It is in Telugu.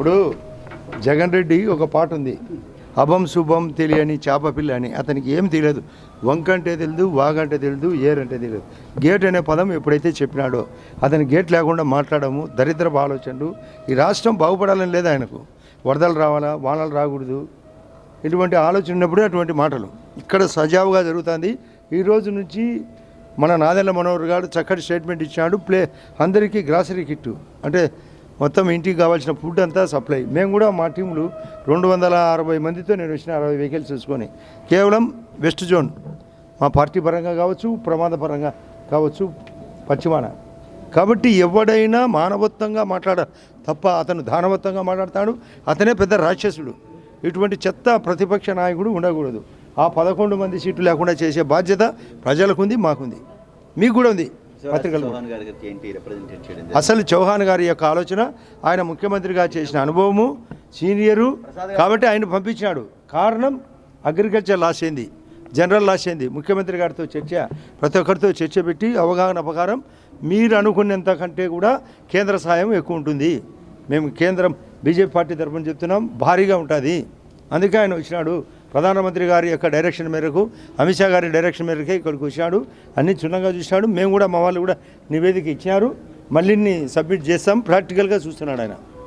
ఇప్పుడు జగన్ రెడ్డి ఒక పాట ఉంది. అభం శుభం తెలియని చేప పిల్ల అని. అతనికి ఏం తెలియదు. వంక అంటే తెలియదు వాగంటే తెలియదు ఏర్ అంటే తెలియదు. గేట్ అనే పదం ఎప్పుడైతే చెప్పినాడో అతని గేట్ లేకుండా మాట్లాడము దరిద్రపు ఆలోచనలు ఈ రాష్ట్రం బాగుపడాలని లేదు ఆయనకు. వరదలు రావాలా వానలు రాకూడదు. ఇటువంటి ఆలోచన ఉన్నప్పుడే అటువంటి మాటలు. ఇక్కడ సజావుగా జరుగుతుంది. ఈ రోజు నుంచి మన నాదెల్ల మనోహర్ గారు చక్కటి స్టేట్మెంట్ ఇచ్చాడు. ప్లే అందరికీ గ్రాసరీ కిట్టు. అంటే మొత్తం ఇంటికి కావాల్సిన ఫుడ్ అంతా సప్లై మేము కూడా మా టీంలు రెండు వందల అరవై మందితో నేను వచ్చిన అరవై వెహికల్స్ చూసుకొని కేవలం వెస్ట్ జోన్ మా పార్టీ పరంగా కావచ్చు ప్రమాద పరంగా కావచ్చు పశ్చిమాన. కాబట్టి ఎవడైనా మానవత్వంగా మాట్లాడ తప్ప అతను దానవత్వంగా మాట్లాడతాడు అతనే పెద్ద రాక్షసుడు. ఇటువంటి చెత్త ప్రతిపక్ష నాయకుడు ఉండకూడదు. ఆ పదకొండు మంది సీట్లు లేకుండా చేసే బాధ్యత ప్రజలకుంది మాకుంది. మీకు కూడా ఉంది. పత్రికలు అసలు చౌహాన్ గారి యొక్క ఆలోచన ఆయన ముఖ్యమంత్రిగా చేసిన అనుభవము సీనియరు కాబట్టి ఆయన పంపించినాడు. కారణం అగ్రికల్చర్ లాస్ అయింది జనరల్ లాస్ అయింది. ముఖ్యమంత్రి గారితో చర్చ ప్రతి ఒక్కరితో చర్చ పెట్టి అవగాహన ప్రకారం మీరు అనుకున్నంత కంటే కూడా కేంద్ర సహాయం ఎక్కువ ఉంటుంది. మేము కేంద్రం బీజేపీ పార్టీ తరఫున చెప్తున్నాం భారీగా ఉంటుంది. అందుకే ఆయన వచ్చినాడు. ప్రధానమంత్రి గారి యొక్క డైరెక్షన్ మేరకు అమిత్ షా గారి డైరెక్షన్ మేరకే ఇక్కడికి వచ్చాడు. అన్ని క్షుణ్ణంగా చూశాడు. మేము కూడా మా వాళ్ళు కూడా నివేదిక ఇచ్చారు మళ్ళీ సబ్మిట్ చేస్తాం. ప్రాక్టికల్గా చూస్తున్నాడు ఆయన.